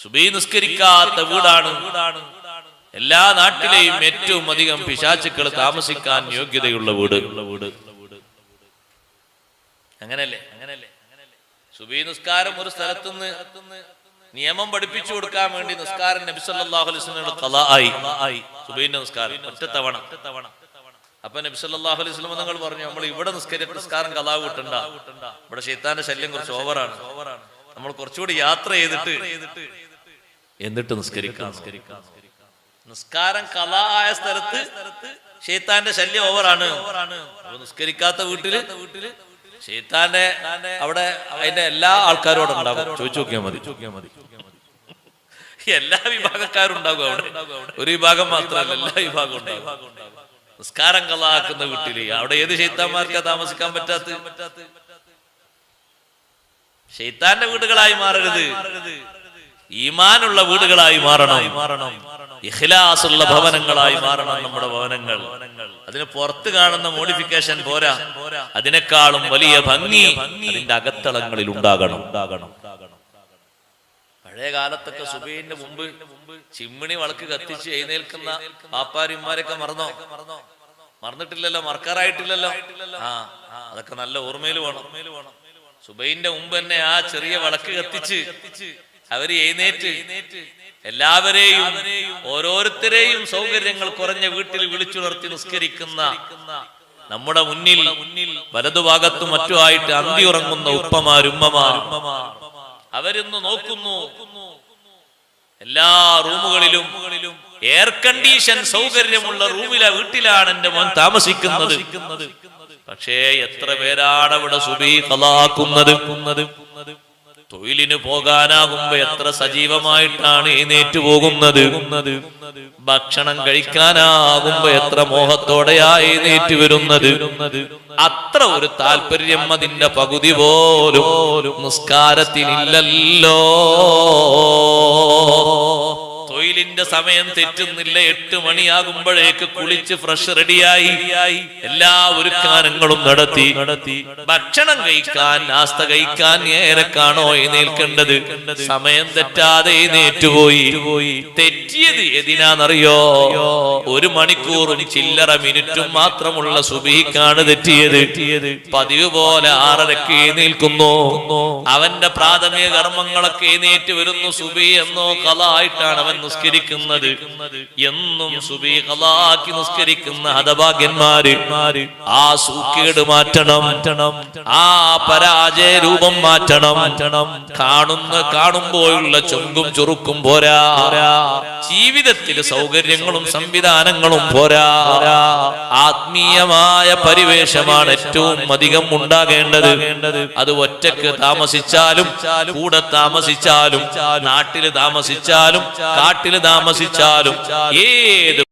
സുബൈ നിസ്കരിക്കാത്ത വീടാണ്. എല്ലാ നാട്ടിലെയും ഏറ്റവും അധികം പിശാചുക്കൾ താമസിക്കാൻ യോഗ്യതയുള്ള വീട്. വീട് അങ്ങനല്ലേ? അങ്ങനല്ലേ സുബൈ നിസ്കാരം ഒരു സ്ഥലത്തുനിന്ന് നിയമം പഠിപ്പിച്ചു കൊടുക്കാൻ വേണ്ടി നിസ്കാരം നബി ആയി. നിസ്കാരം ഒറ്റ തവണ. അപ്പൊ നബി സല്ലല്ലാഹു അലൈഹി വസല്ലം നിങ്ങൾ പറഞ്ഞു നമ്മൾ ഇവിടെ നിസ്കരി നിസ്കാരം കലാ കൂട്ടണ്ട. ഇവിടെ ശൈത്താന്റെ ശല്യം കുറച്ച് ഓവറാണ് ഓവറാണ് നമ്മൾ കുറച്ചുകൂടി യാത്ര ചെയ്തിട്ട് എന്നിട്ട് നിസ്കരിക്കാം നിസ്കാരം കല ആയ സ്ഥലത്ത് ഷെയ്ത്താന്റെ ശല്യം ഓവറാണ്. നിസ്കരിക്കാത്ത വീട്ടിൽ വീട്ടിൽ ഷെയ്ത്താന്റെ അവിടെ അതിന്റെ എല്ലാ ആൾക്കാരും അവിടെ ഉണ്ടാകും. ചോദിച്ചു നോക്കിയാൽ മതി. എല്ലാ വിഭാഗക്കാരും ഉണ്ടാകും അവിടെ. ഒരു വിഭാഗം മാത്രമല്ല എല്ലാ വിഭാഗവും ഉണ്ടാകും. നിസ്കാരം കലാക്കുന്ന വീട്ടിൽ. അവിടെ ഏത് ഷെയ്ത്താന്മാർക്കാ താമസിക്കാൻ പറ്റാത്ത ഷെയ്ത്താന്റെ വീടുകളായി മാറരുത്. ഈമാനുള്ള വീടുകളായി മാറണം. മാറണം ഇഖ്ലാസുള്ള ഭവനങ്ങളായി മാറണം നമ്മുടെ ഭവനങ്ങൾ. അതിന് പുറത്ത് കാണുന്ന മോഡിഫിക്കേഷൻ പോരാ. അതിനേക്കാളും വലിയ ഭംഗി അതിന്റെ അകത്തളങ്ങളിൽ ഉണ്ടാകണം. ഉണ്ടാകണം പഴയ കാലത്തൊക്കെ സുബൈന്റെ മുമ്പ് ചിമ്മിണി വളക്ക് കത്തിച്ച് എഴുന്നേൽക്കുന്ന പാപ്പാരിമാരൊക്കെ മറന്നോ? മറന്നിട്ടില്ലല്ലോ മറക്കാറായിട്ടില്ലല്ലോ? ആ അതൊക്കെ നല്ല ഓർമ്മയിൽ വേണം. സുബൈന്റെ മുമ്പ് തന്നെ ആ ചെറിയ വിളക്ക് കത്തിച്ച് അവർ എഴുന്നേറ്റ് എല്ലാവരെയും ഓരോരുത്തരെയും സൗകര്യങ്ങൾ കുറഞ്ഞ വീട്ടിൽ വിളിച്ചുണർത്തി നിസ്കരിക്കുന്ന നമ്മുടെ മുന്നിൽ മുന്നിൽ വലതുഭാഗത്തും മറ്റുമായിട്ട് അന്തി ഉറങ്ങുന്ന ഉപ്പമാരുമ്മമാർ അവരിന്ന് നോക്കുന്നു എല്ലാ റൂമുകളിലും എയർ കണ്ടീഷൻ സൗകര്യമുള്ള റൂമിലെ വീട്ടിലാണ് എന്റെ മോൻ താമസിക്കുന്നത്. പക്ഷേ എത്ര പേരാണ് അവിടെ സുബീ കലാക്കുന്നത് തൊഴിലിന് പോകാനാകുമ്പോ എത്ര സജീവമായിട്ടാണ് എഴുന്നേറ്റ് പോകുന്നത്? ഭക്ഷണം കഴിക്കാനാകുമ്പോ എത്ര മോഹത്തോടെയാ എഴുന്നേറ്റ് വരുന്നത്? അത്ര ഒരു താല്പര്യം അതിന്റെ പകുതി പോലും നിസ്കാരത്തിനില്ലല്ലോ. തൊഴിലിന്റെ സമയം തെറ്റുന്നില്ല. എട്ട് മണിയാകുമ്പോഴേക്ക് കുളിച്ച് ഫ്രഷ് റെഡിയായി എല്ലാ ഒരുക്കാനങ്ങളും നടത്തി. നടത്തി ഭക്ഷണം കഴിക്കാൻ നാസ്ത കഴിക്കാൻ ഏറെക്കാണോ എഴുന്നേൽക്കേണ്ടത് സമയം തെറ്റാതെ എഴുന്നേറ്റുപോയി തെറ്റിയത് എതിനാന്നറിയോ ഒരു മണിക്കൂറും ചില്ലറ മിനിറ്റും മാത്രമുള്ള സുബീക്കാണ് തെറ്റിയത്. പതിവ് പോലെ ആറരക്ക് എഴുന്നേൽക്കുന്നു. അവന്റെ പ്രാഥമിക കർമ്മങ്ങളൊക്കെ എഴുന്നേറ്റ് വരുന്നു. സുബി എന്നോ കലായിട്ടാണ് അവൻ നിസ്കരിക്കുന്നത് എന്നും സുബീഹലാക്കി നിസ്കരിക്കുന്ന ഹതഭാഗ്യന്മാര്. ആ സൂക്കേട് മാറ്റണം. ആ പരാജയ രൂപം മാറ്റണം. കാണുന്ന കാണുമ്പോഴുള്ള ചൊങ്കും ചുറുക്കും പോരാ. ജീവിതത്തിൽ സൗകര്യങ്ങളും സംവിധാനങ്ങളും പോരാ. ആത്മീയമായ പരിവേഷമാണ് ഏറ്റവും അധികം ഉണ്ടാകേണ്ടത്. അത് ഒറ്റയ്ക്ക് താമസിച്ചാലും കൂടെ താമസിച്ചാലും നാട്ടിൽ താമസിച്ചാലും കാട്ടിൽ താമസിച്ചാലും ഏത്